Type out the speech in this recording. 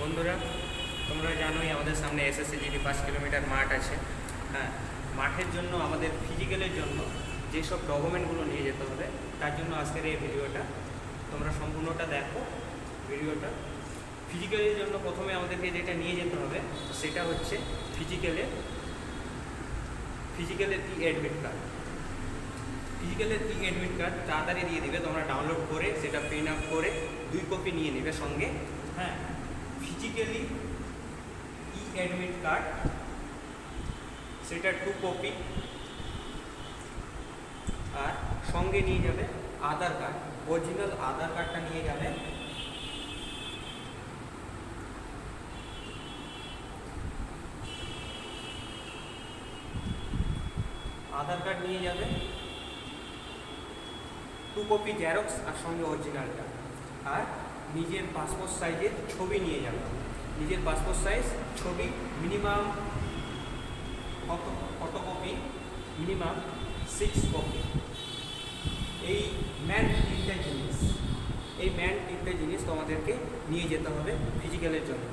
বন্ধুরা, তোমরা জানোই আমাদের সামনে এসএসসি জিডি পাঁচ কিলোমিটার মাঠ আছে। হ্যাঁ মাঠের জন্য, আমাদের ফিজিক্যালের জন্য যেসব ডকুমেন্টগুলো নিয়ে যেতে হবে, তার জন্য আজকের এই ভিডিওটা। তোমরা সম্পূর্ণটা দেখো, ভিডিওটা। ফিজিক্যালের জন্য প্রথমে আমাদেরকে যেটা নিয়ে যেতে হবে, সেটা হচ্ছে ফিজিক্যালের ফিজিক্যালের ই অ্যাডমিট কার্ড ফিজিক্যালের ই অ্যাডমিট কার্ড তাড়াতাড়ি দিয়ে দিবে, তোমরা ডাউনলোড করে, সেটা প্রিন্ট আউট করে, দুই কপি নিয়ে নেবে সঙ্গে। হ্যাঁ ফিজিক্যালি ই অ্যাডমিট কার্ড সেটা টু কপি আর সঙ্গে নিয়ে যাবে আধার কার্ড অরিজিনাল আধার কার্ডটা নিয়ে যাবে। আধার কার্ড নিয়ে যাবে। টু কপি জেরক্স আর সঙ্গে অরিজিনালটা আর নিজের পাসপোর্ট সাইজের ছবি নিয়ে যাবে। নিজের পাসপোর্ট সাইজ ছবি মিনিমাম কত কত কপি মিনিমাম সিক্স কপি এই ম্যান তিনটে জিনিস, এই ম্যান তিনটে জিনিস তোমাদেরকে নিয়ে যেতে হবে ফিজিক্যালের জন্য।